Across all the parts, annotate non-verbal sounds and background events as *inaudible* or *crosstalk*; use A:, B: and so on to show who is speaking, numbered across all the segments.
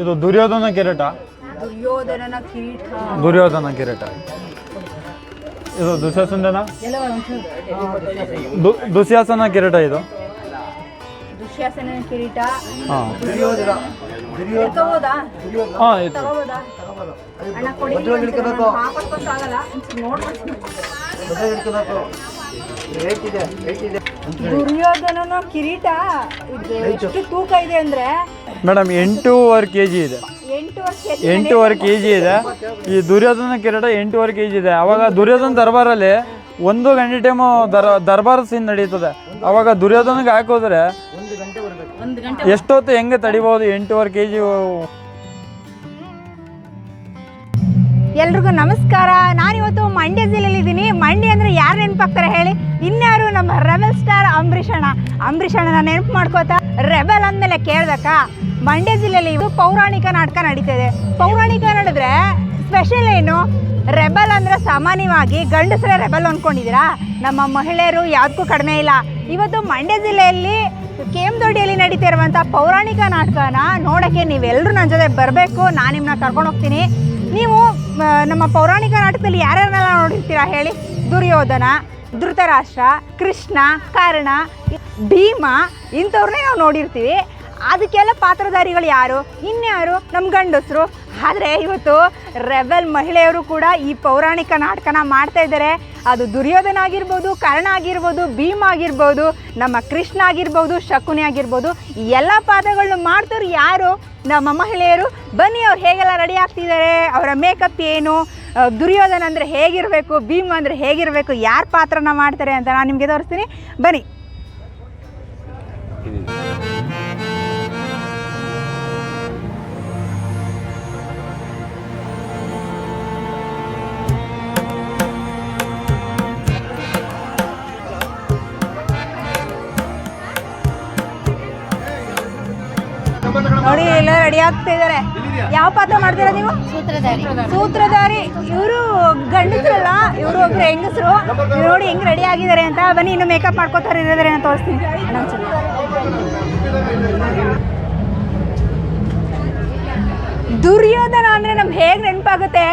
A: ಇದು ದುರ್ಯೋಧನ ಕಿರೀಟ
B: ದುರ್ಯೋಧನನ ಕಿರೀಟ.
A: ದುರ್ಯೋಧನ ಕಿರೀಟ ಇದು ದುಶ್ಯಾಸನ ದುಶ್ಯಾಸನ ಕಿರೀಟ ಇದು.
B: ದುಶ್ಯಾಸನ ಕಿರೀಟ.
A: ಹಾಂ.
B: ಎತ್ಕೋಬೋದಾ
A: ಹಾಂ ಇದು
B: ತಗೋಬೋದಾ? ಅಣ್ಣ ಕೊಡಿ ಹಾಕೋಕ್ಕಾಗಲ್ಲ ನೋಡ್ಬೇಕು. ದುರ್ಯೋಧನನ ಕಿರೀಟ ಇದು ಎಷ್ಟು ತೂಕ ಇದೆ ಅಂದ್ರೆ
A: ಮೇಡಮ್ ಎಂಟೂವರೆ ಕೆ ಜಿ ಇದೆ. ಎಂಟೂವರೆ ಕೆ ಜಿ ಇದೆ. ಈ ದುರ್ಯೋಧನ ಕಿರೀಟ ಎಂಟೂವರೆ ಕೆ ಜಿ ಇದೆ. ಅವಾಗ ದುರ್ಯೋಧನ ದರ್ಬಾರಲ್ಲಿ ಒಂದು ಗಂಟೆ ಟೈಮು ದರ್ ದರ್ಬಾರ್ ಸೀನ್ ನಡೀತದೆ. ಅವಾಗ ದುರ್ಯೋಧನಗೆ ಹಾಕೋದ್ರೆ ಎಷ್ಟೊತ್ತು ಹೆಂಗೆ ತಡಿಬೋದು ಎಂಟೂವರೆ ಕೆ ಜಿ
B: ಎಲ್ರಿಗೂ ನಮಸ್ಕಾರ. ನಾನಿವತ್ತು ಮಂಡ್ಯ ಜಿಲ್ಲೆಯಲ್ಲಿದ್ದೀನಿ ಮಂಡ್ಯ ಅಂದರೆ ಯಾರು ನೆನಪಾಗ್ತಾರೆ ಹೇಳಿ? ಇನ್ಯಾರು ನಮ್ಮ ರೆಬೆಲ್ ಸ್ಟಾರ್ ಅಂಬರೀಷ್ ಅಣ್ಣ. ನೆನಪು ಮಾಡ್ಕೋತಾ? ರೆಬೆಲ್ ಅಂದಮೇಲೆ ಕೇಳ್ದಕ್ಕ ಮಂಡ್ಯ ಜಿಲ್ಲೆಯಲ್ಲಿ ಇದು ಪೌರಾಣಿಕ ನಾಟಕ ನಡೀತಿದೆ ಪೌರಾಣಿಕ ನಡೆದ್ರೆ ಸ್ಪೆಷಲ್ ಏನು? ರೆಬಲ್ ಅಂದರೆ ಸಾಮಾನ್ಯವಾಗಿ ಗಂಡಸರೇ ರೆಬಲ್ ಅಂದ್ಕೊಂಡಿದ್ದೀರಾ ನಮ್ಮ ಮಹಿಳೆಯರು ಯಾವುದಕ್ಕೂ ಕಡಿಮೆ ಇಲ್ಲ. ಇವತ್ತು ಮಂಡ್ಯ ಜಿಲ್ಲೆಯಲ್ಲಿ ದೊಡ್ಡಿಯಲ್ಲಿ ನಡೀತಿರುವಂಥ ಪೌರಾಣಿಕ ನಾಟಕನ ನೋಡೋಕ್ಕೆ ನೀವೆಲ್ಲರೂ ನನ್ನ ಜೊತೆ ಬರಬೇಕು. ನಾನು ನಿಮ್ಮನ್ನ ಕರ್ಕೊಂಡು ಹೋಗ್ತೀನಿ. ನೀವು ನಮ್ಮ ಪೌರಾಣಿಕ ನಾಟಕದಲ್ಲಿ ಯಾರ್ಯಾರನ್ನೆಲ್ಲ ನೋಡಿರ್ತೀರಾ ಹೇಳಿ? ದುರ್ಯೋಧನ, ಧೃತರಾಷ್ಟ್ರ, ಕೃಷ್ಣ, ಕರ್ಣ, ಭೀಮ, ಇಂಥವ್ರನ್ನೇ ನಾವು ನೋಡಿರ್ತೀವಿ. ಅದಕ್ಕೆಲ್ಲ ಪಾತ್ರಧಾರಿಗಳು ಯಾರು? ಇನ್ಯಾರು? ನಮ್ಮ ಗಂಡಸರು. ಆದರೆ ಇವತ್ತು ರೆಬೆಲ್ ಮಹಿಳೆಯರು ಕೂಡ ಈ ಪೌರಾಣಿಕ ನಾಟಕನ ಮಾಡ್ತಾ ಇದ್ದಾರೆ. ಅದು ದುರ್ಯೋಧನ ಆಗಿರ್ಬೋದು, ಕರ್ಣ ಆಗಿರ್ಬೋದು, ಭೀಮ ಆಗಿರ್ಬೋದು, ನಮ್ಮ ಕೃಷ್ಣ ಆಗಿರ್ಬೋದು, ಶಕುನಿ ಆಗಿರ್ಬೋದು ಎಲ್ಲ ಪಾತ್ರಗಳನ್ನ ಮಾಡ್ತವ್ರು ಯಾರು? ನಮ್ಮ ಮಹಿಳೆಯರು. ಬನ್ನಿ, ಅವ್ರು ಹೇಗೆಲ್ಲ ರೆಡಿ ಆಗ್ತಿದ್ದಾರೆ? ಅವರ ಮೇಕಪ್ ಏನು? ದುರ್ಯೋಧನ ಅಂದರೆ ಹೇಗಿರಬೇಕು? ಭೀಮ್ ಅಂದರೆ ಹೇಗಿರಬೇಕು? ಯಾರು ಪಾತ್ರನ ಮಾಡ್ತಾರೆ ಅಂತ ನಾನು ನಿಮಗೆ ತೋರಿಸ್ತೀನಿ. ಬನ್ನಿ. ರೆಡಿ ಆಗ್ತಾ ಇದ್ದಾರೆ ಯಾವ ಪಾತ್ರ ಮಾಡ್ತೀರಾ ನೀವು?
C: ಸೂತ್ರಧಾರಿ.
B: ಸೂತ್ರಧಾರಿ. ಇವರು ಗಂಡಸರಲ್ಲ ಇವರು ಒಬ್ರು ಹೆಂಗಸರು. ನೋಡಿ ಹೆಂಗ್ ರೆಡಿ ಆಗಿದ್ದಾರೆ ಅಂತ. ಬನ್ನಿ ಇನ್ನು ಮೇಕಪ್ ಮಾಡ್ಕೋತಾರೆ ಇರೋದ್ರೆ ಅಂತ ತೋರಿಸ್ತೀನಿ. ದುರ್ಯೋಧನ ಅಂದ್ರೆ ನಮ್ಗೆ ಹೇಗೆ ನೆನಪಾಗುತ್ತೆ?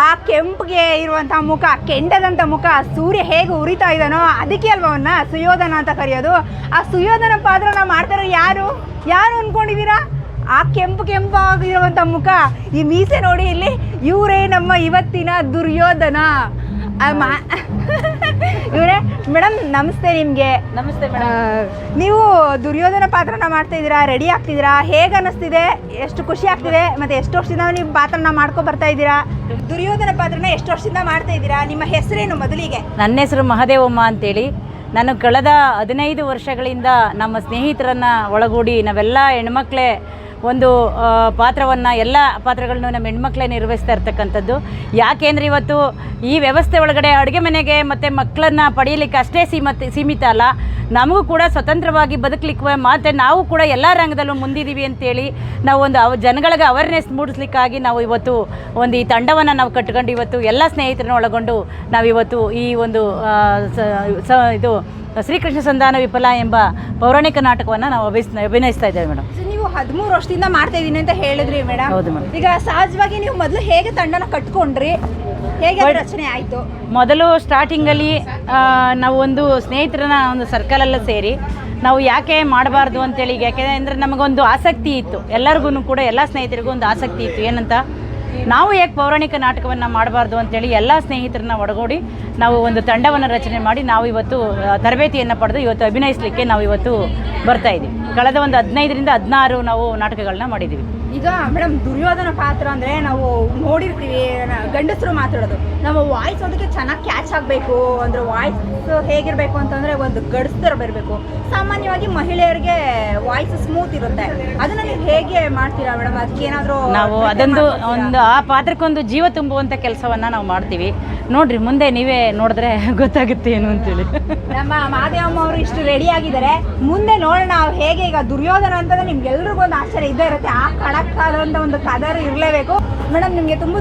B: ಆ ಕೆಂಪಿಗೆ ಇರುವಂಥ ಮುಖ ಕೆಂಡದಂಥ ಮುಖ ಸೂರ್ಯ ಹೇಗೆ ಉರಿತಾ ಇದ್ದಾನೋ ಅದಕ್ಕೆ ಅಲ್ವಾ ಅವನ್ನ ಸುಯೋಧನ ಅಂತ ಕರೆಯೋದು. ಆ ಸುಯೋಧನ ಪಾತ್ರನ ಮಾಡ್ತಾರೋ ಯಾರು? ಯಾರು ಅನ್ಕೊಂಡಿದ್ದೀರಾ? ಕೆಂಪು ಕೆಂಪಾಗಿರುವಂಥ ಮುಖ. ಈ ಮೀಸೆ ನೋಡಿ ಇಲ್ಲಿ ಇವರೇ ನಮ್ಮ ಇವತ್ತಿನ ದುರ್ಯೋಧನ. *laughs* ಇವರೇ ಮೇಡಮ್ ನಮಸ್ತೆ ನಿಮಗೆ.
C: ನಮಸ್ತೆ
B: ಮೇಡಮ್ ನೀವು ದುರ್ಯೋಧನ ಪಾತ್ರನ ಮಾಡ್ತಾ ಇದ್ದೀರಾ? ರೆಡಿ ಆಗ್ತಿದ್ದೀರಾ? ಹೇಗೆ ಅನ್ನಿಸ್ತಿದೆ ಎಷ್ಟು ಖುಷಿ ಆಗ್ತಿದೆ? ಮತ್ತೆ ಎಷ್ಟು ವರ್ಷದಿಂದ ನೀವು ಪಾತ್ರನ ಮಾಡ್ಕೊ ಬರ್ತಾ ಇದ್ದೀರಾ? ದುರ್ಯೋಧನ ಪಾತ್ರನ ಎಷ್ಟು ವರ್ಷದಿಂದ ಮಾಡ್ತಾ ಇದ್ದೀರಾ? ನಿಮ್ಮ ಹೆಸರೇನು ಮೊದಲಿಗೆ?
C: ನನ್ನ ಹೆಸರು ಮಹದೇವಮ್ಮ ಅಂತೇಳಿ. ನಾನು ಕಳೆದ ಹದಿನೈದು ವರ್ಷಗಳಿಂದ ನಮ್ಮ ಸ್ನೇಹಿತರನ್ನು ಒಳಗೂಡಿ ನಾವೆಲ್ಲ ಹೆಣ್ಮಕ್ಳೇ ಒಂದು ಪಾತ್ರವನ್ನು ಎಲ್ಲ ಪಾತ್ರಗಳನ್ನು ನಮ್ಮ ಹೆಣ್ಮಕ್ಳೇ ನಿರ್ವಹಿಸ್ತಾ ಇರ್ತಕ್ಕಂಥದ್ದು. ಯಾಕೆಂದರೆ ಇವತ್ತು ಈ ವ್ಯವಸ್ಥೆ ಒಳಗಡೆ ಅಡುಗೆ ಮನೆಗೆ ಮತ್ತು ಮಕ್ಕಳನ್ನು ಪಡೆಯಲಿಕ್ಕೆ ಅಷ್ಟೇ ಸೀಮಿತ ಸೀಮಿತ ಅಲ್ಲ. ನಮಗೂ ಕೂಡ ಸ್ವತಂತ್ರವಾಗಿ ಬದುಕಲಿಕ್ಕೆ ಮತ್ತು ನಾವು ಕೂಡ ಎಲ್ಲ ರಂಗದಲ್ಲೂ ಮುಂದಿದ್ದೀವಿ ಅಂತೇಳಿ ನಾವು ಒಂದು ಅವ, ಜನಗಳಿಗೆ ಅವೇರ್ನೆಸ್ ಮೂಡಿಸ್ಲಿಕ್ಕಾಗಿ ನಾವು ಇವತ್ತು ಒಂದು ಈ ತಂಡವನ್ನು ನಾವು ಕಟ್ಕೊಂಡು ಇವತ್ತು ಎಲ್ಲ ಸ್ನೇಹಿತರನ್ನ ಒಳಗೊಂಡು ನಾವಿವತ್ತು ಈ ಒಂದು ಸ- ಇದು ಶ್ರೀಕೃಷ್ಣ ಸಂಧಾನ ವಿಫಲ ಎಂಬ ಪೌರಾಣಿಕ ನಾಟಕವನ್ನು ನಾವು ಅಭಿಸ್ ಅಭಿನಯಿಸ್ತಾ ಇದ್ದೇವೆ ಮೇಡಮ್
B: ನೀವು ಹದಿಮೂರು ವರ್ಷದಿಂದ ಮಾಡ್ತಾ ಇದ್ದೀನಿ ಅಂತ ಹೇಳಿದ್ರಿ ಮೇಡಮ್.
C: ಹೌದು ಮೇಡಮ್.
B: ಈಗ ಸಹಜವಾಗಿ ನೀವು ಮೊದಲು ಹೇಗೆ ತಂಡನ ಕಟ್ಕೊಂಡ್ರಿ? ಹೇಗೆ ರಚನೆ ಆಯ್ತು?
C: ಮೊದಲು ಸ್ಟಾರ್ಟಿಂಗಲ್ಲಿ ಅಲ್ಲಿ ನಾವು ಒಂದು ಸ್ನೇಹಿತರನ್ನ ಒಂದು ಸರ್ಕಲೆಲ್ಲ ಸೇರಿ ನಾವು ಯಾಕೆ ಮಾಡಬಾರ್ದು ಅಂತೇಳಿ ಯಾಕೆಂದರೆ ನಮಗೊಂದು ಆಸಕ್ತಿ ಇತ್ತು. ಎಲ್ಲರಿಗೂ ಕೂಡ ಎಲ್ಲ ಸ್ನೇಹಿತರಿಗೂ ಒಂದು ಆಸಕ್ತಿ ಇತ್ತು. ಏನಂತ? ನಾವು ಯಾಕೆ ಪೌರಾಣಿಕ ನಾಟಕವನ್ನು ಮಾಡಬಾರ್ದು ಅಂತೇಳಿ ಎಲ್ಲ ಸ್ನೇಹಿತರನ್ನ ಒಡಗೂಡಿ ನಾವು ಒಂದು ತಂಡವನ್ನು ರಚನೆ ಮಾಡಿ ನಾವು ಇವತ್ತು ತರಬೇತಿಯನ್ನು ಪಡೆದು ಇವತ್ತು ಅಭಿನಯಿಸಲಿಕ್ಕೆ ನಾವು ಇವತ್ತು ಬರ್ತಾ ಇದ್ದೀವಿ ಕಳೆದ ಒಂದು ಹದಿನೈದರಿಂದ ಹದಿನಾರು ನಾವು ನಾಟಕಗಳನ್ನ ಮಾಡಿದ್ದೀವಿ
B: ಈಗ ಮೇಡಮ್ ದುರ್ಯೋಧನ ಪಾತ್ರ ಅಂದ್ರೆ ನಾವು ನೋಡಿರ್ತೀವಿ ಗಂಡಸರು ಮಾತಾಡೋದು ನಮ್ಮ ವಾಯ್ಸ್ ಅದಕ್ಕೆ ಚೆನ್ನಾಗಿ ಕ್ಯಾಚ್ ಆಗಬೇಕು ಅಂದ್ರೆ ವಾಯ್ಸ್ ಹೇಗಿರಬೇಕು ಅಂತಂದ್ರೆ ಒಂದು ಗಡಸ್ತರ ಬರಬೇಕು. ಸಾಮಾನ್ಯವಾಗಿ ಮಹಿಳೆಯರಿಗೆ ವಾಯ್ಸ್ ಸ್ಮೂತ್ ಇರುತ್ತೆ. ಅದನ್ನ ನೀವು ಹೇಗೆ ಮಾಡ್ತೀರಾ ಮೇಡಮ್? ಅದಕ್ಕೆ ಏನಾದರೂ
C: ನಾವು ಅದೊಂದು ಒಂದು ಆ ಪಾತ್ರಕ್ಕೊಂದು ಜೀವ ತುಂಬುವಂಥ ಕೆಲಸವನ್ನು ನಾವು ಮಾಡ್ತೀವಿ. ನೋಡ್ರಿ ಮುಂದೆ ನೀವೇ ನೋಡಿದ್ರೆ *laughs* ಗೊತ್ತಾಗುತ್ತೆ ಏನು ಅಂತೇಳಿ.
B: ನಮ್ಮ ಮಾದೇವಮ್ಮ ಅವರು ಇಷ್ಟು ರೆಡಿ ಆಗಿದ್ದಾರೆ. ಮುಂದೆ ನೋಡೋಣ ಹೇಗೆ ಈಗ ದುರ್ಯೋಧನ ಅಂತಂದ್ರೆ ನಿಮ್ಗೆಲ್ರಿಗೂ ಒಂದು ಆಶ್ಚರ್ಯ ಇದ್ದೇ ಇರುತ್ತೆ. ಆ ಖಡಕ್ ಆದಂತ ಒಂದು ಕದರ್ ಇರಲೇಬೇಕು. ಮೇಡಮ್ ನಿಮ್ಗೆ ತುಂಬ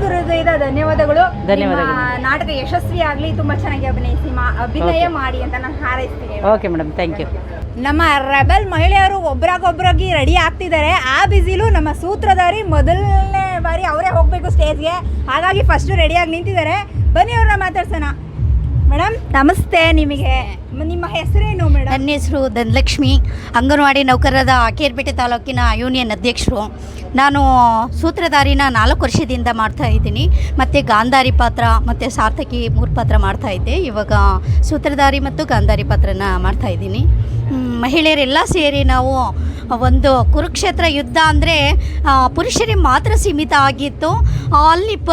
B: ಧನ್ಯವಾದಗಳು.
C: ಧನ್ಯವಾದಗಳು.
B: ನಾಟಕ ಯಶಸ್ವಿ ಆಗ್ಲಿ ತುಂಬಾ ಚೆನ್ನಾಗಿ ಅಭಿನಯಿಸಿ ಅಭಿನಯ ಮಾಡಿ ಅಂತ ನಾನು ಹಾರೈಸ್ತೀನಿ
C: ಓಕೆ ಮೇಡಮ್ ಥ್ಯಾಂಕ್ ಯು
B: ನಮ್ಮ ರೆಬಲ್ ಮಹಿಳೆಯರು ಒಬ್ರಾಗೊಬ್ರಾಗಿ ರೆಡಿ ಆಗ್ತಿದ್ದಾರೆ. ಆ ಬಿಸಿಲು ನಮ್ಮ ನಮ್ಮ ಸೂತ್ರಧಾರಿ ಮೊದಲನೇ ಬಾರಿ ಅವರೇ ಹೋಗಬೇಕು ಸ್ಟೇಜ್ಗೆ. ಹಾಗಾಗಿ ಫಸ್ಟು ರೆಡಿಯಾಗಿ ನಿಂತಿದ್ದಾರೆ. ಬನ್ನಿ ಅವ್ರನ್ನ ಮಾತಾಡ್ಸೋಣ. ಮೇಡಮ್, ನಮಸ್ತೆ ನಿಮಗೆ. ನಿಮ್ಮ ಹೆಸರೇನು ಮೇಡಮ್?
D: ನನ್ನ ಹೆಸರು ಧನಲಕ್ಷ್ಮಿ. ಅಂಗನವಾಡಿ ನೌಕರರ ಕೇರ್ಬೆಟ್ಟೆ ತಾಲೂಕಿನ ಯೂನಿಯನ್ ಅಧ್ಯಕ್ಷರು. ನಾನು ಸೂತ್ರಧಾರಿನ ನಾಲ್ಕು ವರ್ಷದಿಂದ ಮಾಡ್ತಾ ಇದ್ದೀನಿ. ಮತ್ತು ಗಾಂಧಾರಿ ಪಾತ್ರ, ಮತ್ತು ಸಾರ್ಥಕಿ ಮೂರು ಪಾತ್ರ ಮಾಡ್ತಾ ಇದ್ದೆ. ಇವಾಗ ಸೂತ್ರಧಾರಿ ಮತ್ತು ಗಾಂಧಾರಿ ಪಾತ್ರನ ಮಾಡ್ತಾ ಇದ್ದೀನಿ. ಮಹಿಳೆಯರೆಲ್ಲ ಸೇರಿ ನಾವು ಒಂದು ಕುರುಕ್ಷೇತ್ರ ಯುದ್ಧ ಅಂದರೆ ಪುರುಷರಿಗೆ ಮಾತ್ರ ಸೀಮಿತ ಆಗಿತ್ತು. ಅಲ್ಲಿ ಪ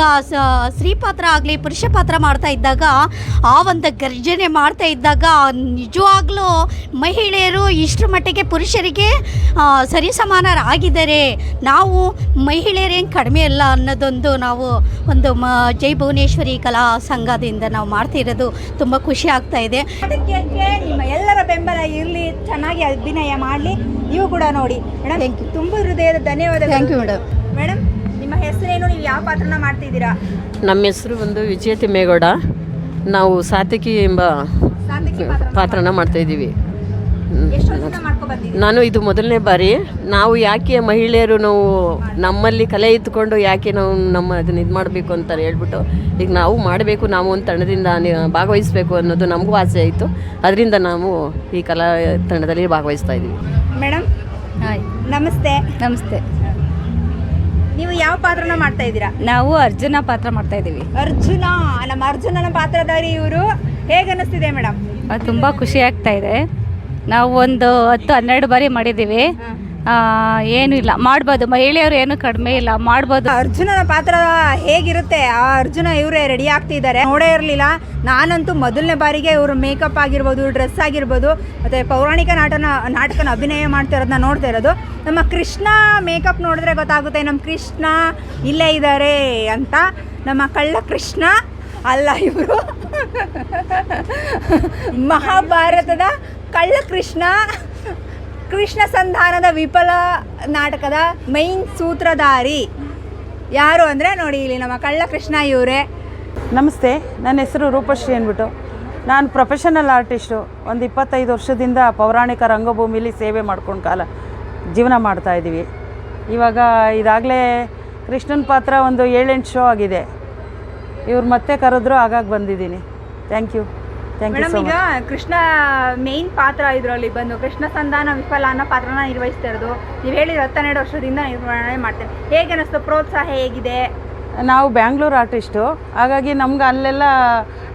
D: ಸ್ತ್ರೀ ಪಾತ್ರ ಆಗಲಿ, ಪುರುಷ ಪಾತ್ರ ಮಾಡ್ತಾ ಇದ್ದಾಗ, ಆ ಒಂದು ಗರ್ಜನೆ ಮಾಡ್ತಾ ಇದ್ದಾಗ, ನಿಜವಾಗ್ಲೂ ಮಹಿಳೆಯರು ಇಷ್ಟರ ಮಟ್ಟಿಗೆ ಪುರುಷರಿಗೆ ಸರಿಸಮಾನರಾಗಿದ್ದಾರೆ. ನಾವು ಮಹಿಳೆಯರೇನು ಕಡಿಮೆ ಅಲ್ಲ ಅನ್ನೋದೊಂದು ನಾವು ಒಂದು ಮ, ಜೈ ಭುವನೇಶ್ವರಿ ಕಲಾ ಸಂಘದಿಂದ ನಾವು ಮಾಡ್ತಿರೋದು ತುಂಬ ಖುಷಿ ಆಗ್ತಾ ಇದೆ.
B: ನಿಮ್ಮ ಎಲ್ಲರ ಬೆಂಬಲ ಇರಲಿ, ಚೆನ್ನಾಗಿ ಅಭಿನಯ ಮಾಡಲಿ. ನೀವು ಕೂಡ ನೋಡಿ. ಮೇಡಮ್. ತುಂಬ ಹೃದಯದ ಧನ್ಯವಾದ
D: ಥ್ಯಾಂಕ್ ಯು ಮೇಡಮ್
B: ಮೇಡಮ್ ನಿಮ್ಮ ಹೆಸರೇನು ನೀವು ಯಾವ ಪಾತ್ರನ ಮಾಡ್ತಿದ್ದೀರಾ?
E: ನಮ್ಮ ಹೆಸರು ಬಂದು ವಿಜಯ ತಿಮ್ಮೇಗೌಡ. ನಾವು ಸಾತಿಕಿ ಎಂಬ
B: ಸಾಂದಕಿ ಪಾತ್ರ
E: ಪಾತ್ರನ ಮಾಡ್ತಾಯಿದ್ದೀವಿ
B: ಎಷ್ಟು ವರ್ಷದಿಂದ ಮಾಡ್ಕೊ ಬಂದಿದ್ದೀರಾ?
E: ನಾನು ಇದು ಮೊದಲನೇ ಬಾರಿ. ನಾವು ಯಾಕೆ ಮಹಿಳೆಯರು ನಾವು ನಮ್ಮಲ್ಲಿ ಕಲೆ ಇದ್ದುಕೊಂಡು ಯಾಕೆ ನಾವು ನಮ್ಮ ಅದನ್ನ ಇದು ಮಾಡಬೇಕು ಅಂತ ಹೇಳ್ಬಿಟ್ಟು ಈಗ ನಾವು ಮಾಡಬೇಕು ನಾವು ಒಂದು ತಂಡದಿಂದ ನಿ- ಭಾಗವಹಿಸಬೇಕು ಅನ್ನೋದು ನಮಗೂ ಆಸೆ ಆಯಿತು. ಅದರಿಂದ ನಾವು ಈ ಕಲಾ ತಂಡದಲ್ಲಿ ಭಾಗವಹಿಸ್ತಾ ಇದ್ದೀವಿ.
B: ಮೇಡಮ್
D: ಹಾಯ್
B: ನಮಸ್ತೆ.
D: ನಮಸ್ತೆ.
B: ನೀವು ಯಾವ ಪಾತ್ರನ ಮಾಡ್ತಾ ಇದ್ದೀರಾ?
D: ನಾವು ಅರ್ಜುನ ಪಾತ್ರ ಮಾಡ್ತಾ ಇದ್ದೀವಿ.
B: ಅರ್ಜುನ ನಮ್ಮ ಅರ್ಜುನನ ಪಾತ್ರಧಾರಿ ಇವರು. ಹೇಗೆ ಅನಿಸ್ತಿದೆ ಮೇಡಮ್?
F: ತುಂಬ ಖುಷಿ ಆಗ್ತಾ ಇದೆ. ನಾವು ಒಂದು ಹತ್ತು ಹನ್ನೆರಡು ಬಾರಿ ಮಾಡಿದ್ದೀವಿ. ಏನೂ ಇಲ್ಲ. ಮಾಡ್ಬೋದು. ಮಹಿಳೆಯರು ಏನು ಕಡಿಮೆ ಇಲ್ಲ. ಮಾಡ್ಬೋದು.
B: ಅರ್ಜುನನ ಪಾತ್ರ ಹೇಗಿರುತ್ತೆ? ಆ ಅರ್ಜುನ ಇವರೇ ರೆಡಿ ಆಗ್ತಿದ್ದಾರೆ. ನೋಡೇ ಇರಲಿಲ್ಲ. ನಾನಂತೂ ಮೊದಲನೇ ಬಾರಿಗೆ ಇವರು ಮೇಕಪ್ ಆಗಿರ್ಬೋದು ಡ್ರೆಸ್ ಆಗಿರ್ಬೋದು, ಮತ್ತು ಪೌರಾಣಿಕ ನಾಟನ, ನಾಟಕನ ಅಭಿನಯ ಮಾಡ್ತಾ ಇರೋದನ್ನ ನೋಡ್ತಾ ಇರೋದು. ನಮ್ಮ ಕೃಷ್ಣ ಮೇಕಪ್ ನೋಡಿದ್ರೆ ಗೊತ್ತಾಗುತ್ತೆ ನಮ್ಮ ಕೃಷ್ಣ ಇಲ್ಲೇ ಇದ್ದಾರೆ ಅಂತ. ನಮ್ಮ ಕಳ್ಳ ಕೃಷ್ಣ ಅಲ್ಲ ಇವರು. *laughs* ಮಹಾಭಾರತದ ಕಳ್ಳ ಕೃಷ್ಣ. ಕೃಷ್ಣ ಸಂಧಾನದ ವಿಫಲ ನಾಟಕದ ಮೈನ್ ಸೂತ್ರಧಾರಿ ಯಾರು ಅಂದರೆ ನೋಡಿ ಇಲ್ಲಿ ನಮ್ಮ ಕಳ್ಳ ಕೃಷ್ಣ ಇವರೇ.
G: ನಮಸ್ತೆ, ನನ್ನ ಹೆಸರು ರೂಪಶ್ರೀ ಅಂದ್ಬಿಟ್ಟು. ನಾನು ಪ್ರೊಫೆಷನಲ್ ಆರ್ಟಿಸ್ಟು ಒಂದು ಇಪ್ಪತ್ತೈದು ವರ್ಷದಿಂದ ಪೌರಾಣಿಕ ರಂಗಭೂಮಿಲಿ ಸೇವೆ ಮಾಡ್ಕೊಂಡು ಕಾಲ ಜೀವನ ಮಾಡ್ತಾ ಇದ್ದೀವಿ ಇವಾಗ ಇದಾಗಲೇ ಕೃಷ್ಣನ ಪಾತ್ರ ಒಂದು ಏಳೆಂಟು ಶೋ ಆಗಿದೆ. ಇವ್ರು ಮತ್ತೆ ಕರೆದ್ರು ಆಗಾಗ ಬಂದಿದ್ದೀನಿ. ಥ್ಯಾಂಕ್ ಯು
B: ಮೇಡಮ್ ಈಗ ಕೃಷ್ಣ ಮೇನ್ ಪಾತ್ರ ಇದರಲ್ಲಿ ಬಂದು ಕೃಷ್ಣ ಸಂಧಾನ ವಿಫಲ ಅನ್ನೋ ಪಾತ್ರನ ನಿರ್ವಹಿಸ್ತಾ ಇರೋದು. ನೀವು ಹೇಳಿದ್ರೆ ಹತ್ತೆರಡು ವರ್ಷದಿಂದ ನಿರ್ವಹಣೆ ಮಾಡ್ತೇನೆ. ಹೇಗೆ ಅನಿಸ್ತು? ಪ್ರೋತ್ಸಾಹ ಹೇಗಿದೆ?
G: ನಾವು ಬ್ಯಾಂಗ್ಳೂರು ಆರ್ಟಿಸ್ಟು. ಹಾಗಾಗಿ ನಮ್ಗೆ ಅಲ್ಲೆಲ್ಲ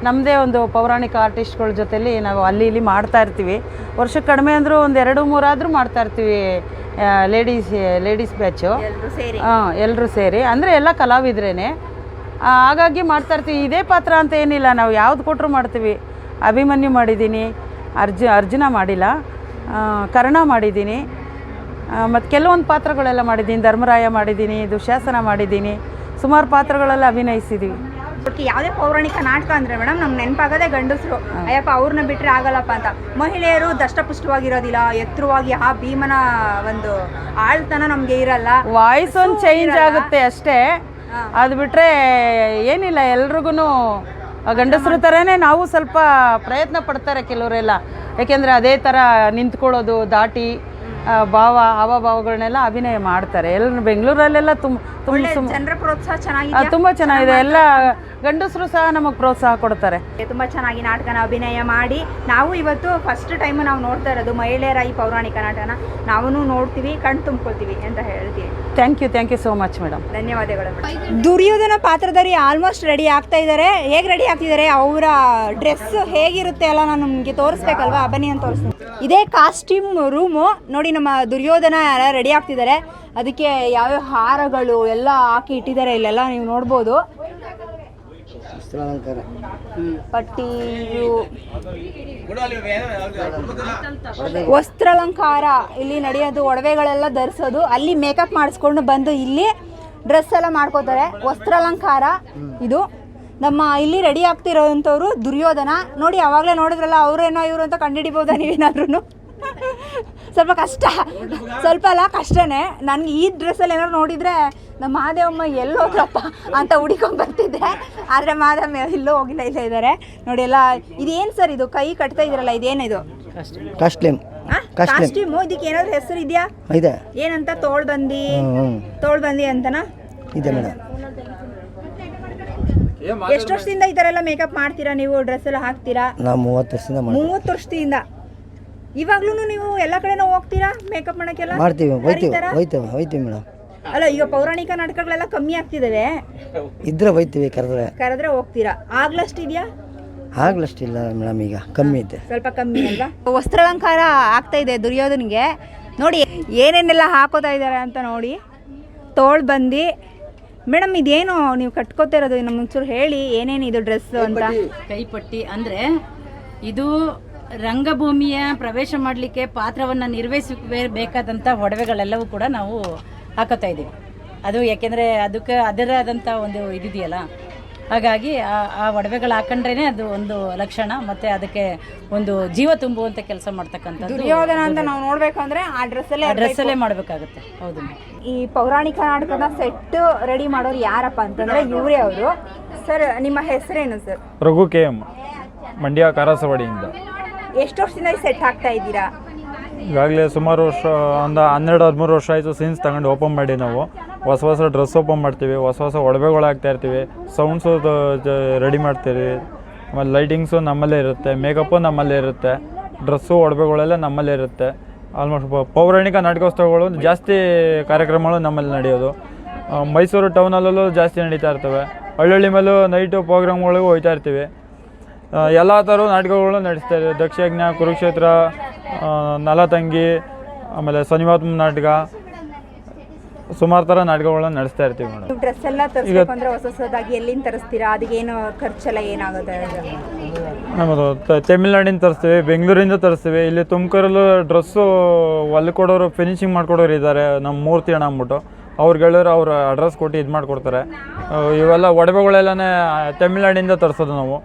G: ನಮ್ಮದೇ ಒಂದು ಪೌರಾಣಿಕ ಆರ್ಟಿಸ್ಟ್ಗಳ ಜೊತೆಲಿ ನಾವು ಅಲ್ಲಿ ಇಲ್ಲಿ ಮಾಡ್ತಾ ಇರ್ತೀವಿ. ವರ್ಷಕ್ಕೆ ಕಡಿಮೆ ಅಂದರೂ ಒಂದು ಎರಡು ಮೂರಾದರೂ ಮಾಡ್ತಾ ಇರ್ತೀವಿ ಲೇಡೀಸ್ ಲೇಡೀಸ್ ಬ್ಯಾಚು ಹಾಂ ಎಲ್ಲರೂ ಸೇರಿ. ಅಂದರೆ ಎಲ್ಲ ಕಲಾವಿದ್ರೇ ಹಾಗಾಗಿ ಮಾಡ್ತಾ ಇರ್ತೀವಿ. ಇದೇ ಪಾತ್ರ ಅಂತ ಏನಿಲ್ಲ. ನಾವು ಯಾವ್ದು ಕೊಟ್ಟರು ಮಾಡ್ತೀವಿ. ಅಭಿಮನ್ಯು ಮಾಡಿದ್ದೀನಿ ಅರ್ಜು ಅರ್ಜುನ ಮಾಡಿಲ್ಲ ಕರ್ಣ ಮಾಡಿದ್ದೀನಿ ಮತ್ತು ಕೆಲವೊಂದು ಪಾತ್ರಗಳೆಲ್ಲ ಮಾಡಿದ್ದೀನಿ ಧರ್ಮರಾಯ ಮಾಡಿದ್ದೀನಿ ದುಶಾಸನ ಮಾಡಿದ್ದೀನಿ ಸುಮಾರು ಪಾತ್ರಗಳೆಲ್ಲ ಅಭಿನಯಿಸಿದ್ದೀವಿ
B: ಯಾವುದೇ ಪೌರಾಣಿಕ ನಾಟಕ ಅಂದರೆ ಮೇಡಮ್ ನಮ್ಮ ನೆನಪಾಗೋದೇ ಗಂಡಸರು. ಅಯ್ಯಪ್ಪ ಅವ್ರನ್ನ ಬಿಟ್ಟರೆ ಆಗಲ್ಲಪ್ಪ ಅಂತ. ಮಹಿಳೆಯರು ದಷ್ಟಪುಷ್ಟವಾಗಿರೋದಿಲ್ಲ ಎತ್ತರವಾಗಿ ಆ ಭೀಮನ ಒಂದು ಆಳ್ತನ ನಮಗೆ ಇರಲ್ಲ.
G: ವಾಯ್ಸ್ ಒಂದು ಚೇಂಜ್ ಆಗುತ್ತೆ ಅಷ್ಟೇ. ಅದು ಬಿಟ್ಟರೆ ಏನಿಲ್ಲ ಎಲ್ರಿಗೂ ಗಂಡಸ್ರ ಥರನೇ ನಾವು ಸ್ವಲ್ಪ ಪ್ರಯತ್ನ ಪಡ್ತಾರೆ ಕೆಲವರೆಲ್ಲ. ಯಾಕೆಂದರೆ ಅದೇ ಥರ ನಿಂತ್ಕೊಳ್ಳೋದು ದಾಟಿ ಭಾವ ಹಾವಭಾವಗಳನ್ನೆಲ್ಲ ಅಭಿನಯ ಮಾಡ್ತಾರೆ. ಎಲ್ಲ ಬೆಂಗಳೂರಲ್ಲೆಲ್ಲ ತುಂಬ ತುಂಬ
B: ಜನರ ಪ್ರೋತ್ಸಾಹ ಚೆನ್ನಾಗಿದೆ.
G: ತುಂಬ ಚೆನ್ನಾಗಿದೆ. ಎಲ್ಲ ಗಂಡಸರು ಸಹ ನಮಗೆ ಪ್ರೋತ್ಸಾಹ ಕೊಡ್ತಾರೆ.
B: ತುಂಬಾ ಚೆನ್ನಾಗಿ ನಾಟಕನ ಅಭಿನಯ ಮಾಡಿ. ನಾವು ಇವತ್ತು ಫಸ್ಟ್ ಟೈಮ್ ನಾವು ನೋಡ್ತಾ ಇರೋದು ಮಹಿಳೆಯರ ಈ ಪೌರಾಣಿಕ ನಾಟಕನ. ನಾವು ನೋಡ್ತೀವಿ ಕಣ್ ತುಂಬ್ಕೊಳ್ತೀವಿ ಅಂತ ಹೇಳ್ತೀವಿ.
G: Thank you thank you so much madam
B: ಧನ್ಯವಾದಗಳು ದುರ್ಯೋಧನ ಪಾತ್ರದಲ್ಲಿ ಆಲ್ಮೋಸ್ಟ್ ರೆಡಿ ಆಗ್ತಾ ಇದ್ದಾರೆ. ಹೇಗೆ ರೆಡಿ ಆಗ್ತಿದ್ದಾರೆ? ಅವರ ಡ್ರೆಸ್ ಹೇಗಿರುತ್ತೆ ಅಲ್ಲ ನಾನು ನಿಮಗೆ ತೋರಿಸ್ಬೇಕಲ್ವಾ? ಬನ್ನಿ ಅಂತ ತೋರಿಸ್ತೀನಿ. ಇದೇ ಕಾಸ್ಟ್ಯೂಮ್ ರೂಮು ನೋಡಿ ನಮ್ಮ ದುರ್ಯೋಧನ ಎಲ್ಲ ರೆಡಿ ಆಗ್ತಿದ್ದಾರೆ. ಅದಕ್ಕೆ ಯಾವ್ಯಾವ ಹಾರಗಳು ಎಲ್ಲ ಹಾಕಿ ಇಟ್ಟಿದ್ದಾರೆ ಇಲ್ಲೆಲ್ಲ ನೀವು ನೋಡ್ಬೋದು. ಪಟ್ಟಿ ವಸ್ತ್ರ ವಸ್ತ್ರಾಲಂಕಾರ. ಇಲ್ಲಿ ನಡೆಯೋದು ಒಡವೆಗಳೆಲ್ಲ ಧರಿಸೋದು. ಅಲ್ಲಿ ಮೇಕಪ್ ಮಾಡಿಸ್ಕೊಂಡು ಬಂದು ಇಲ್ಲಿ ಡ್ರೆಸ್ ಎಲ್ಲ ಮಾಡ್ಕೋತಾರೆ. ವಸ್ತ್ರಾಲಂಕಾರ ಇದು. ನಮ್ಮ ಇಲ್ಲಿ ರೆಡಿ ಆಗ್ತಿರೋಂಥವ್ರು ದುರ್ಯೋಧನ. ನೋಡಿ ಅವಾಗಲೇ ನೋಡಿದ್ರಲ್ಲ ಅವ್ರೇನೋ ಇವರು ಅಂತ ಕಂಡುಹಿಡಿಬೋದಾ ನೀವೇನಾದ್ರೂ ಸ್ವಲ್ಪ ಕಷ್ಟ. ಸ್ವಲ್ಪ ಅಲ್ಲ ಕಷ್ಟನೇ. ನನಗೆ ಈ ಡ್ರೆಸ್ಸಲ್ಲಿ ಏನಾದ್ರು ನೋಡಿದ್ರೆ ನಮ್ಮ ಮಹಾದೇವಮ್ಮ ಹೋಗ್ರಪ್ಪ ಅಂತ ಹುಡಿಕೊಂಡು ಬರ್ತಿದ್ದೆ. ಆದರೆ ಮಾದಮ್ಮ ಎಲ್ಲೂ ಹೋಗಿಲ್ಲ ಇಲ್ಲ ಇದ್ದಾರೆ ನೋಡಿ ಎಲ್ಲ ಇದೇನು ಸರ್ ಇದು? ಕೈ ಕಟ್ತಾ ಇದ್ರಲ್ಲ ಇದೇನಿದು
H: ಕಾಸ್ಟ್ಲಿಮ್ ಕಾಸ್ಟ್ಯೂಮ್.
B: ಇದಕ್ಕೆ ಏನಾದ್ರು ಹೆಸರು ಇದೆಯಾ?
H: ಇದೆ.
B: ಏನಂತ? ತೋಳ್ ಬಂದಿ ತೋಳ್ ಬಂದಿ ಅಂತನಾ?
H: ಇದೆ ಮೇಡಮ್.
B: ಎಷ್ಟು ವರ್ಷದಿಂದ ಈ ಥರ ಎಲ್ಲ ಮೇಕಪ್ ಮಾಡ್ತೀರಾ ನೀವು? ಡ್ರೆಸ್ ಎಲ್ಲ ಹಾಕ್ತೀರಾ?
H: ನಾವು ಮೂವತ್ತು ವರ್ಷದಿಂದ
B: ಮೂವತ್ತು ವರ್ಷದಿಂದ. ಇವಾಗ್ಲೂ ನೀವು ಎಲ್ಲ ಕಡೆನೂ ಹೋಗ್ತೀರಾ ಮೇಕಪ್ ಮಾಡೋಕ್ಕೆಲ್ಲ?
H: ಮಾಡ್ತೀವಿ ಹೋಯ್ತೀವಿ
B: ಕರೀತಾರಾ?
H: ಹೋಯ್ತೇವೆ ಹೋಯ್ತೀವಿ ಮೇಡಮ್.
B: ಅಲ್ಲ ಈಗ ಪೌರಾಣಿಕ ನಾಟಕಗಳೆಲ್ಲ ಕಮ್ಮಿ ಆಗ್ತಿದಾವೆ.
H: ಇದ್ರೆ ಹೋಯ್ತೀವಿ ಕರೆದ್ರೆ.
B: ಕರೆದ್ರೆ ಹೋಗ್ತೀರಾ? ಆಗ್ಲಷ್ಟು ಇದೆಯಾ
H: ಆಗ್ಲಷ್ಟಿಲ್ಲ ಮೇಡಮ್ ಈಗ ಕಮ್ಮಿ ಇದೆ.
B: ಸ್ವಲ್ಪ ಕಮ್ಮಿ ಅಲ್ವಾ? ವಸ್ತ್ರಾಲಂಕಾರ ಆಗ್ತಾ ಇದೆ ದುರ್ಯೋಧನಿಗೆ. ನೋಡಿ ಏನೇನೆಲ್ಲ ಹಾಕೋತಾ ಇದ್ದಾರೆ ಅಂತ ನೋಡಿ. ತೋಳ್ ಬಂದು. ಮೇಡಮ್ ಇದೇನು ನೀವು ಕಟ್ಕೋತಾ ಇರೋದು? ನಮ್ಗೆ ಒಂಚೂರು ಹೇಳಿ ಏನೇನು ಇದು ಡ್ರೆಸ್ ಅಂತ
C: ಕೈಪಟ್ಟಿ ಅಂದರೆ ಇದು ರಂಗಭೂಮಿಯ ಪ್ರವೇಶ ಮಾಡಲಿಕ್ಕೆ ಪಾತ್ರವನ್ನು ನಿರ್ವಹಿಸಬೇಕಾದಂಥ ಒಡವೆಗಳೆಲ್ಲವೂ ಕೂಡ ನಾವು ಹಾಕೋತಾ ಇದ್ದೀವಿ. ಅದು ಯಾಕೆಂದರೆ ಅದಕ್ಕೆ ಅದರಾದಂಥ ಒಂದು ಇದಿದೆಯಲ್ಲ? ಹಾಗಾಗಿ ಆ ಆ ಒಡವೆಗಳು ಹಾಕೊಂಡ್ರೇ ಅದು ಒಂದು ಲಕ್ಷಣ ಮತ್ತು ಅದಕ್ಕೆ ಒಂದು ಜೀವ ತುಂಬುವಂಥ ಕೆಲಸ ಮಾಡ್ತಕ್ಕಂಥದ್ದು.
B: ದುರ್ಯೋಧನ ಅಂತ ನಾವು ನೋಡ್ಬೇಕಂದ್ರೆ ಆ ಡ್ರೆಸ್ಸಲ್ಲೇ
C: ಡ್ರೆಸ್ಸಲ್ಲೇ ಮಾಡಬೇಕಾಗುತ್ತೆ. ಹೌದು
B: ಈ ಪೌರಾಣಿಕ ನಾಟಕದ ಸೆಟ್ ರೆಡಿ ಮಾಡೋರು ಯಾರಪ್ಪ ಅಂತಂದ್ರೆ ಇವರೇ ಅವರು. ಸರ್ ನಿಮ್ಮ ಹೆಸರೇನು sir
A: Raghu K M Mandya ಕಾರಸವಾಡಿಯಿಂದ.
B: ಎಷ್ಟು ವರ್ಷದಿಂದ ಸೆಟ್ ಹಾಕ್ತಾ ಇದ್ದೀರಾ?
A: ಈಗಾಗಲೇ ಸುಮಾರು ವರ್ಷ, ಒಂದು ಹನ್ನೆರಡು, ಹದಿಮೂರು ವರ್ಷ ಆಯಿತು ಸೀನ್ಸ್ ತಗೊಂಡು ಓಪನ್ ಮಾಡಿ ನಾವು. ಹೊಸ ಹೊಸ ಡ್ರೆಸ್ ಓಪನ್ ಮಾಡ್ತೀವಿ, ಹೊಸ ಹೊಸ ಒಡವೆಗಳು ಹಾಕ್ತಾ ಇರ್ತೀವಿ ಸೌಂಡ್ಸು ರೆಡಿ ಮಾಡ್ತೀವಿ ಆಮೇಲೆ ಲೈಟಿಂಗ್ಸು ನಮ್ಮಲ್ಲೇ ಇರುತ್ತೆ ಮೇಕಪ್ಪು ನಮ್ಮಲ್ಲೇ ಇರುತ್ತೆ ಡ್ರೆಸ್ಸು ಒಡವೆಗಳೆಲ್ಲ ನಮ್ಮಲ್ಲೇ ಇರುತ್ತೆ. ಆಲ್ಮೋಸ್ಟ್ ಪೌರಾಣಿಕ ನಾಟಕೋತ್ಸವಗಳು ಜಾಸ್ತಿ ಕಾರ್ಯಕ್ರಮಗಳು ನಮ್ಮಲ್ಲಿ ನಡೆಯೋದು. ಮೈಸೂರು ಟೌನಲ್ಲೂ ಜಾಸ್ತಿ ನಡೀತಾ ಇರ್ತವೆ. ಹಳ್ಳಿ ಮೇಲೂ ನೈಟು ಪ್ರೋಗ್ರಾಮ್ಗಳಿಗೂ ಹೋಗ್ತಾ ಇರ್ತೀವಿ. ಎಲ್ಲ ಥರ ನಾಟಕಗಳು ನಡೆಸ್ತಾ ಇದೆ ದಕ್ಷಯಜ್ಞ ಕುರುಕ್ಷೇತ್ರ ನಲತಂಗಿ ಆಮೇಲೆ ಸನಿವಾತ್ಮ ನಾಟಕ ಸುಮಾರು ಥರ ನಾಟಕಗಳನ್ನ ನಡೆಸ್ತಾ ಇರ್ತೀವಿ ಮೇಡಮ್
B: ಡ್ರೆಸ್ ಎಲ್ಲ ತರಿಸ್ಬೇಕು ಅಂದ್ರೆ ಹೊಸ ಹೊಸದಾಗಿ ಎಲ್ಲಿಂದ ತರಿಸ್ತೀರಾ? ಅದಕ್ಕೇನು ಖರ್ಚೆಲ್ಲ ಏನಾಗುತ್ತೆ
A: ನಮ್ಮದು ತಮಿಳ್ನಾಡಿಂದ ತರಿಸ್ತೀವಿ ಬೆಂಗಳೂರಿಂದ ತರಿಸ್ತೀವಿ. ಇಲ್ಲಿ ತುಮಕೂರಲ್ಲೂ ಡ್ರೆಸ್ಸು ಹೊಲ್ ಕೊಡೋರು ಫಿನಿಶಿಂಗ್ ಮಾಡ್ಕೊಡೋರು ಇದ್ದಾರೆ. ನಮ್ಮ ಮೂರ್ತಿ ಅಣ್ಣ ಅಂದ್ಬಿಟ್ಟು. ಅವ್ರು ಹೇಳಿದ್ರೆ ಅವ್ರ ಅಡ್ರೆಸ್ ಕೊಟ್ಟು ಇದು ಮಾಡಿಕೊಡ್ತಾರೆ. ಇವೆಲ್ಲ ಒಡವೆಗಳೆಲ್ಲನೇ ತಮಿಳ್ನಾಡಿಂದ ತರಿಸೋದು ನಾವು.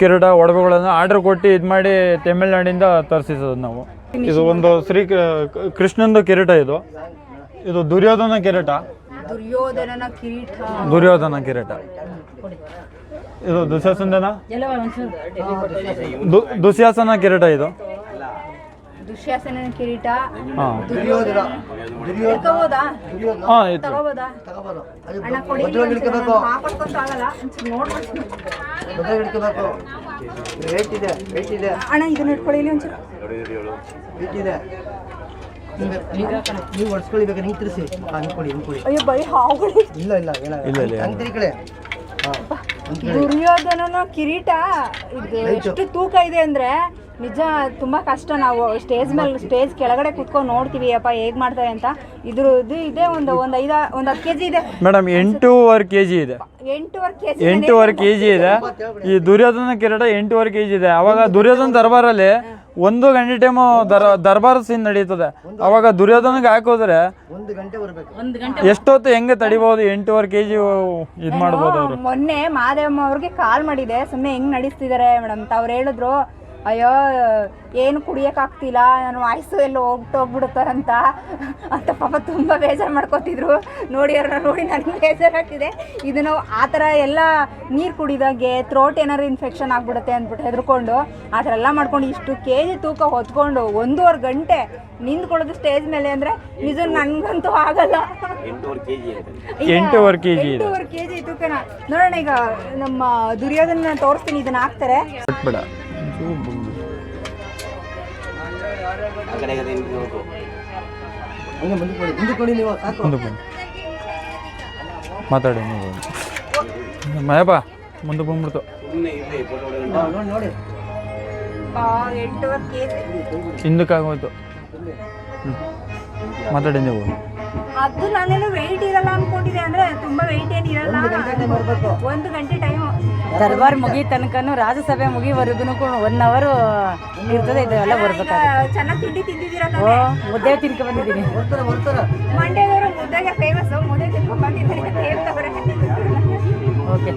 A: ಕಿರೀಟ ಒಡವೆಗಳನ್ನು ಆರ್ಡರ್ ಕೊಟ್ಟು ಇದು ಮಾಡಿ ತಮಿಳ್ನಾಡಿಂದ ತರ್ಸಿಸೋದು ನಾವು. ಇದು ಒಂದು ಶ್ರೀ ಕೃಷ್ಣಂದು ಕಿರೀಟ ಇದು. ಇದು ದುರ್ಯೋಧನ ಕಿರೀಟ.
B: ದುರ್ಯೋಧನನ ಕಿರೀಟ.
A: ದುರ್ಯೋಧನ ಕಿರೀಟ. ಇದು ದುಶ್ಯಾಸನ ದುಶ್ಯಾಸನ ಕಿರೀಟ ಇದು.
B: ದುಶ್ಯಾಸನನ ಕಿರೀಟ
A: ಹಾಂ.
B: ತಗೋಬೋದಾ?
A: ಹಾಂ ಇದು
B: ತಗೋಬೋದಾ? ಅಣ್ಣ ಕೊಡಿ ಹಾಕೊಳ್ಕೊಂತ ಆಗಲ್ಲ ಒಂಚೂರು ನೋಡ್ಬೇಕು
H: ರೇಟ್ ಇದೆ ರೇಟ್ ಇದೆ.
B: ಅಣ್ಣ ಇದನ್ನ ಇಟ್ಕೊಳ್ಳಿ ಇಲ್ಲಿ ಒಂಚೂರು.
H: ರೇಟ್ ಇದೆ. ನೀವು ಬೇಕಾದ್ರೆ ತಿರ್ಸಿ. ಹಂಗೆ ಕೊಡಿ ಹಿಂಗೆ ಕೊಡಿ.
B: ಅಯ್ಯೋ ಬೈ ಹಾವುಗಳು.
H: ಇಲ್ಲ ಇಲ್ಲ ಏನಾಗಲ್ಲ
A: ಇಲ್ಲ, ಇಲ್ಲ,
H: ಹಂಗೆ ಕಡೆ
B: ದುರ್ಯೋಧನನ ಕಿರೀಟ ಇದು ಎಷ್ಟು ತೂಕ ಇದೆ ಅಂದ್ರೆ ನಿಜ ತುಂಬ ಕಷ್ಟ ನಾವು ಸ್ಟೇಜ್ ಮೇಲೆ ಸ್ಟೇಜ್ ಕೆಳಗಡೆ ಕುತ್ಕೊಂಡು ನೋಡ್ತೀವಿ ಅಪ್ಪ ಹೇಗ್ ಮಾಡ್ತಾರೆ ಅಂತ. ಇದ್ರದ್ದು ಇದೆ ಒಂದು ಒಂದು ಐದ ಒಂದು ಹತ್ತು ಕೆಜಿ ಇದೆ.
A: ಮೇಡಮ್ ಎಂಟೂವರೆ ಕೆ ಜಿ ಇದೆ.
B: ಎಂಟೂವರೆ ಕೆಜಿ
A: ಎಂಟೂವರೆ ಕೆ ಜಿ ಇದೆ. ಈ ದುರ್ಯೋಧನ ಕಿರೀಟ ಎಂಟೂವರೆ ಕೆ ಜಿ ಇದೆ. ಅವಾಗ ದುರ್ಯೋಧನ ದರ್ಬಾರಲ್ಲಿ ಒಂದು ಗಂಟೆ ಟೈಮು ದರ್ ದರ್ಬಾರ್ ಸೀನ್ ನಡೀತದೆ. ಅವಾಗ ದುರ್ಯೋಧನಗೆ ಹಾಕೋದ್ರೆ ಎಷ್ಟೊತ್ತು ಹೆಂಗೆ ತಡಿಬಹುದು ಎಂಟೂವರೆ ಕೆ ಜಿ ಇದು ಮಾಡ್ಬೋದು
B: ಮೊನ್ನೆ ಮಾದೇವಮ್ಮ ಅವ್ರಿಗೆ ಕಾಲ್ ಮಾಡಿದೆ. ಸುಮ್ಮನೆ ಹೆಂಗ್ ನಡೆಸ್ತಿದ್ದಾರೆ ಮೇಡಮ್ ಅವ್ರು ಹೇಳಿದ್ರು ಅಯ್ಯೋ ಏನು ಕುಡಿಯೋಕ್ಕಾಗ್ತಿಲ್ಲ ನನ್ನ ವಾಯ್ಸು ಎಲ್ಲ ಹೋಗ್ಬಿಡುತ್ತಾರಂತ ಅಂತ. ಪಾಪ ತುಂಬ ಬೇಜಾರು ಮಾಡ್ಕೊತಿದ್ರು. ನೋಡಿ ಅವ್ರನ್ನ ನೋಡಿ ನನಗೆ ಬೇಜಾರಾಗ್ತಿದೆ ಇದು ನಾವು ಆ ಥರ ಎಲ್ಲ ನೀರು ಕುಡಿದಾಗೆ ಥ್ರೋಟ್ ಏನಾದ್ರು ಇನ್ಫೆಕ್ಷನ್ ಆಗ್ಬಿಡುತ್ತೆ ಅಂದ್ಬಿಟ್ಟು ಹೆದರ್ಕೊಂಡು ಆ ಥರ ಎಲ್ಲ ಮಾಡ್ಕೊಂಡು ಇಷ್ಟು ಕೆ ಜಿ ತೂಕ ಹೊತ್ಕೊಂಡು ಒಂದೂವರೆ ಗಂಟೆ ನಿಂತ್ಕೊಳ್ಳೋದು ಸ್ಟೇಜ್ ಮೇಲೆ ಅಂದರೆ ನಿಜ ನನಗಂತೂ ಆಗಲ್ಲ.
A: ಎಂಟೂವರೆ ಕೆ ಜಿ
B: ಎಂಟೂವರೆ ಕೆ ಜಿ ತೂಕನ. ನೋಡೋಣ ಈಗ ನಮ್ಮ ದುರ್ಯೋಧನ ತೋರಿಸ್ತೀನಿ ಇದನ್ನ ಹಾಕ್ತಾರೆ.
H: ಹಂಗೆ. ನೀವು ಸಾಕು.
A: ಬನ್ನಿ ಮಾತಾಡಿ ನೀವು ಮಯಪ್ಪ ಮುಂದೆ ಬಂದ್ಬಿಡ್ತು.
H: ನೋಡಿ ನೋಡಿ.
A: ಹಿಂದಕ್ಕಾಗೋಯ್ತು ಹ್ಞೂ ಮಾತಾಡಿ ನೀವು.
B: ಅದು ನಾನೇನು ವೆಯ್ಟ್ ಇರಲ್ಲ ಅನ್ಕೊಂಡಿದ್ದೆ ಅಂದ್ರೆ ತುಂಬಾ ವೆಯ್ಟ್ ಏನು ಇರಲ್ಲ.
H: ಬರಬೇಕು.
B: ಒಂದು ಗಂಟೆ ಟೈಮ್
C: ದರ್ಬಾರ್ ಮುಗಿ ತನಕನು ರಾಜ್ಯಸಭೆ ಮುಗಿವರೆಗೂ ಒನ್ ಅವರ್ ಇರ್ತದೆ ಇದೆಲ್ಲ ಬರ್ಬೇಕು ಬರ್ಬೇಕಾಗುತ್ತೆ.
B: ಚೆನ್ನಾಗಿ ತಿಂಡಿ ತಿಂದಿದ್ದೀರಾ
C: ಓ ಮುದ್ದೆ ತಿನ್ಕೊ ಬಂದಿದ್ದೀನಿ.
B: ಮಂಡ್ಯದವರು ಮುದ್ದೆಗೆ ಫೇಮಸ್ ಮುದ್ದೆ ತಿನ್ಕೊಂಡ್ ಬಂದಿದ್ದೀನಿ
C: ಓಕೆ.